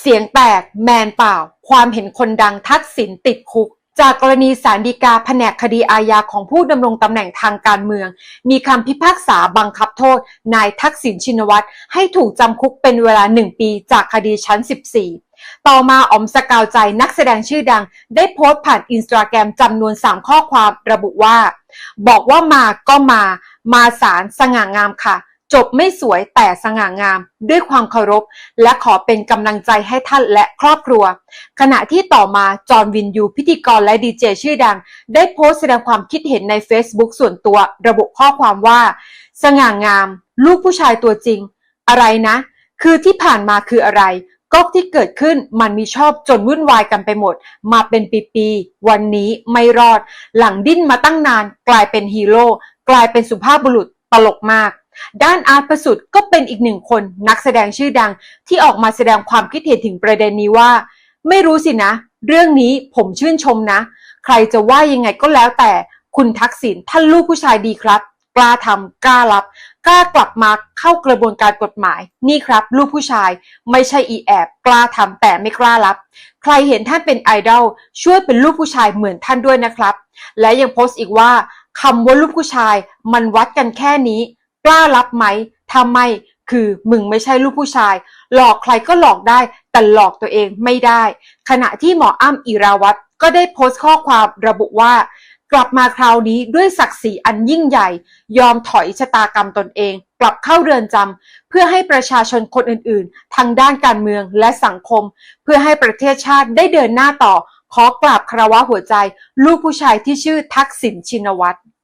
เสียงแตกแมนเปล่า ความเห็นคนดังทักษิณติดคุก จากกรณีสารดีกาแผนกคดีอาญาของผู้ดำรงตำแหน่งทางการเมือง มีคำพิพากษาบังคับโทษ นายทักษิณชินวัตรให้ถูกจำคุกเป็นเวลา1ปีจากคดีชั้น 14ต่อมาอ๋อมสกาวใจนักแสดงชื่อดัง ได้โพสต์ผ่านอินสตาแกรมจำนวน 3 ข้อความระบุว่า บอกว่ามาก็มา มาสารสง่างามค่ะ จบไม่สวยแต่สง่างาม ด้วยความเคารพ และขอเป็นกำลังใจให้ท่านและครอบครัว ขณะที่ต่อมา จอห์นวินยูพิธีกรและดีเจชื่อดัง ได้โพสต์แสดงความคิดเห็นใน Facebook ส่วนตัวระบุข้อความว่า สง่างาม ลูกผู้ชายตัวจริง อะไรนะ คือที่ผ่านมาคืออะไรก็ที่เกิดขึ้นมันมีชอบจนวุ่นวายกันไปหมด มาเป็นปีๆวันนี้ไม่รอด หลังดิ้นมาตั้งนาน กลายเป็นฮีโร่กลายเป็นสุภาพบุรุษตลกมาก ด้านอาร์ตประสุทธิ์ก็เป็นอีกหนึ่งคนนักแสดงชื่อดังที่ออกมาแสดงความคิดเห็นถึงประเด็นนี้ว่า ไม่รู้สินะ เรื่องนี้ผมชื่นชมนะ ใครจะว่ายังไงก็แล้วแต่คุณทักษิณท่านลูกผู้ชายดีครับ กล้าทำกล้ารับ กล้ากลับมาเข้ากระบวนการกฎหมาย นี่ครับ ลูกผู้ชาย ไม่ใช่อีแอบกล้าทำแต่ไม่กล้ารับ ใครเห็นท่านเป็นไอดอลช่วยเป็นลูกผู้ชายเหมือนท่านด้วยนะครับ และยังโพสต์อีกว่าคำว่าลูกผู้ชาย มันวัดกันแค่นี้ กล้ารับไหมถ้าไม่คือมึงไม่ใช่ลูกผู้ชาย หลอกใครก็หลอกได้ แต่หลอกตัวเองไม่ได้ ขณะที่หมออ้ำอิราวัตรก็ได้โพสต์ข้อความระบุว่า กลับมาคราวนี้ด้วยศักดิ์ศรีอันยิ่งใหญ่ ยอมถอยชะตากรรมตนเอง กลับเข้าเรือนจำเพื่อให้ประชาชนคนอื่นๆ ทางด้านการเมืองและสังคม เพื่อให้ประเทศชาติได้เดินหน้าต่อ ขอกราบคารวะหัวใจ ลูกผู้ชายที่ชื่อทักษิณชินวัตร